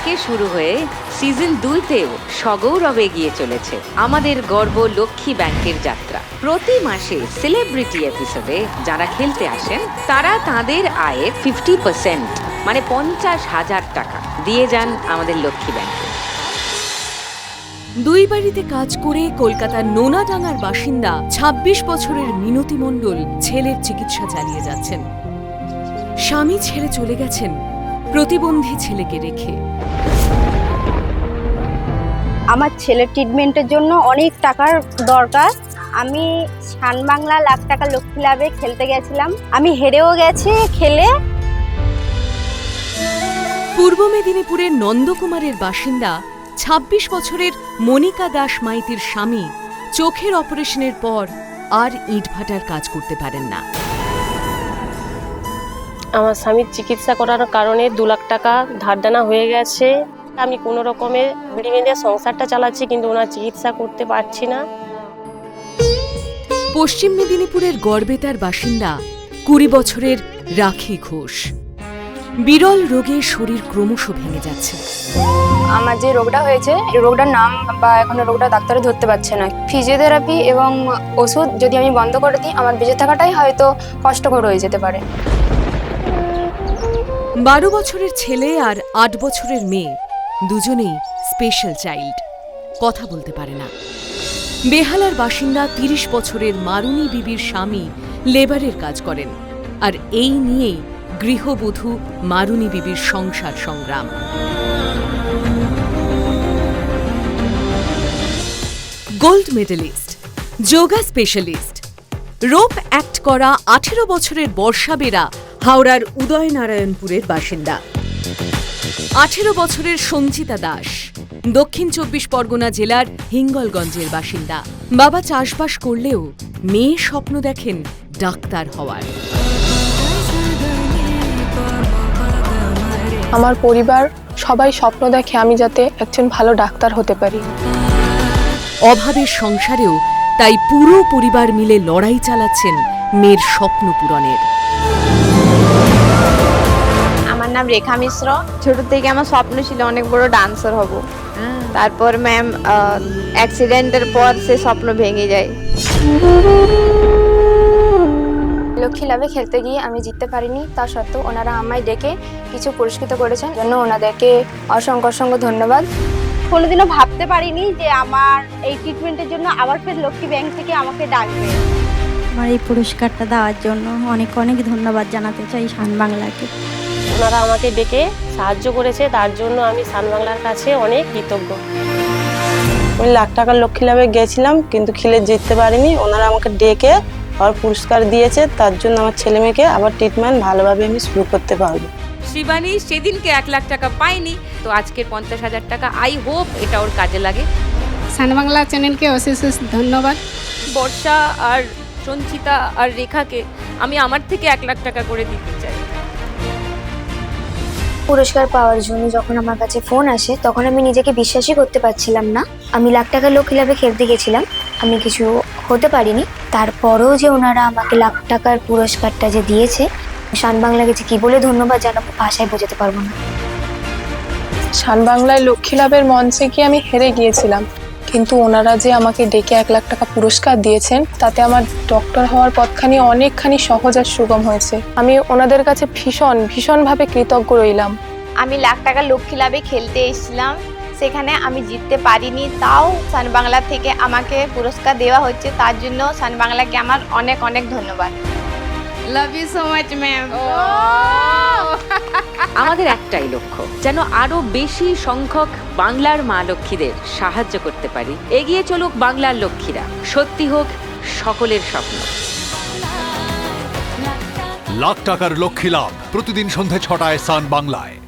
একে শুরু হয়ে সিজন দুইতেও সগৌরবে এগিয়ে চলেছে আমাদের গর্ব লক্ষ্মী ব্যাংকের যাত্রা। প্রতি মাসে সেলিব্রিটি এপিসোডে যারা খেলতে আসেন, তারা তাদের আয়ের ফিফটি পার্সেন্ট মানে পঞ্চাশ হাজার টাকা দিয়ে যান আমাদের লক্ষ্মী ব্যাংকে। দুই বাড়িতে কাজ করে কলকাতার নোনাডাঙ্গার বাসিন্দা ২৬ বছরের মিনতি মণ্ডল ছেলের চিকিৎসা চালিয়ে যাচ্ছেন। স্বামী ছেড়ে চলে গেছেন, প্রতিবন্ধী ছেলেকে রেখে। আমার ছেলের ট্রিটমেন্টের জন্য অনেক টাকার দরকার। আমি বাংলা লাখ টাকা লক্ষ্মী লাভে খেলতে গেছিলাম। আমি হেরেও গেছি খেলে। পূর্ব মেদিনীপুরের নন্দকুমারের বাসিন্দা ২৬ বছরের মনিকা দাস মাইতির স্বামী, চোখের অপারেশনের পর আর ইটভাটার কাজ করতে পারেন না। আমার স্বামীর চিকিৎসা করার কারণে দু লাখ টাকা ধার দেনা হয়ে গেছে। আমি কোনো রকমের বিড়ি বেঁধে সংসারটা চালাচ্ছি কিন্তু ওনার চিকিৎসা করতে পারছি না। পশ্চিম মেদিনীপুরের গড়বেতার বাসিন্দা কুড়ি বছরের রাখি ঘোষ। বিরল রোগে শরীর ক্রমশ ভেঙে যাচ্ছে। আমার যে রোগটা হয়েছে এই রোগটার নাম বা এখনও রোগটা ডাক্তারে ধরতে পারছে না। ফিজিওথেরাপি এবং ওষুধ যদি আমি বন্ধ করে দিই আমার বেঁচে থাকাটাই হয়তো কষ্টকর হয়ে যেতে পারে। বারো বছরের ছেলে আর আট বছরের মেয়ে, দুজনেই স্পেশাল চাইল্ড কথা বলতে পারে না। বেহালার বাসিন্দা তিরিশ বছরের মারুনি বিবির স্বামী লেবারের কাজ করেন। আর এই নিয়েই গৃহবধূ মারুনি বিবির সংসার সংগ্রাম। Gold medallist yoga specialist rope act করা আঠেরো বছরের বর্ষাবেরা হাওড়ার উদয়নারায়ণপুরের বাসিন্দা। আঠেরো বছরের সঞ্চিতা দাস দক্ষিণ চব্বিশ পরগনা জেলার হিঙ্গলগঞ্জের বাসিন্দা। বাবা চাষবাস করলেও মেয়ে স্বপ্ন দেখেন ডাক্তার হওয়ার। আমার পরিবার সবাই স্বপ্ন দেখে আমি যাতে একজন ভালো ডাক্তার হতে পারি। অভাবের সংসারেও তাই পুরো পরিবার মিলে লড়াই চালাচ্ছেন মেয়ের স্বপ্ন পূরণের। আমার নাম রেখা মিশ্র। ছোট থেকে আমার স্বপ্ন ছিল অনেক বড় ডান্সার হব। তারপর ম্যাম অ্যাক্সিডেন্টের পর সে স্বপ্ন ভেঙে যায়। লক্ষ্মী লাভে খেলতে গিয়ে আমি জিততে পারিনি তা সত্ত্বেও ওনারা আমায় ডেকে কিছু পুরস্কৃত করেছেন। জন্য ওনাদেরকে অসংখ্য অসংখ্য ধন্যবাদ। কোনোদিনও ভাবতে পারিনি যে আমার এই ট্রিটমেন্টের জন্য আবার ফের লক্ষ্মী ব্যাংক থেকে আমাকে ডাকবে। আমার এই পুরস্কারটা দেওয়ার জন্য অনেক অনেক ধন্যবাদ জানাতে চাই শান বাংলাকে। ওনারা আমাকে ডেকে সাহায্য করেছে তার জন্য আমি সান বাংলার কাছে অনেক কৃতজ্ঞ। আমি লাখ টাকার লক্ষ্মী লাভে গেছিলাম কিন্তু খেলে জিততে পারিনি। ওনারা আমাকে ডেকে আবার পুরস্কার দিয়েছে তার জন্য আমার ছেলে মেয়েকে আবার ট্রিটমেন্ট ভালোভাবে আমি শুরু করতে পারব। শিবানী সেদিনকে এক লাখ টাকা পায়নি তো আজকের পঞ্চাশ হাজার টাকা আই হোপ এটা ওর কাজে লাগে। সান বাংলা চ্যানেলকে অশেষ ধন্যবাদ। বর্ষা আর সঞ্চিতা আর রেখাকে আমি আমার থেকে এক লাখ টাকা করে দিতে চাই। পুরস্কার পাওয়ার জন্য যখন আমার কাছে ফোন আসে তখন আমি নিজেকে বিশ্বাসই করতে পারছিলাম না। আমি লাখ টাকা লক্ষ্মী লাভে খেলতে গেছিলাম। আমি কিছু হতে পারিনি। তারপরেও যে ওনারা আমাকে লাখ টাকার পুরস্কারটা যে দিয়েছে শান বাংলাকে যে কি বলে ধন্যবাদ জানাব ভাষায় বোঝাতে পারব না। শান বাংলায় লক্ষ্মী লাভের মঞ্চে গিয়ে আমি হেরে গিয়েছিলাম। কিন্তু ওনারা যে আমাকে ডেকে এক লাখ টাকা পুরস্কার দিয়েছেন, তাতে আমার ডক্টর হওয়ার পথখানি অনেকখানি সহজ আর সুগম হয়েছে। আমি ওনাদের কাছে ভীষণ, ভীষণভাবে কৃতজ্ঞ রইলাম। আমি লাখ টাকা লক্ষ্মী লাভে খেলতে এসেছিলাম। সেখানে আমি জিততে পারিনি, তাও সান বাংলা থেকে আমাকে পুরস্কার দেওয়া হচ্ছে। তার জন্য সান বাংলাকে আমার অনেক অনেক ধন্যবাদ। Love you so much ma'am আমাদের একটাই লক্ষ্য যেন আরও বেশি সংখ্যক বাংলার মা লক্ষ্মীদের সাহায্য করতে পারি। এগিয়ে চলুক বাংলার লক্ষ্মীরা সত্যি হোক সকলের স্বপ্ন। লাখ টাকার লক্ষ্মী লাভ প্রতিদিন সন্ধ্যা ছটায় সান বাংলায়।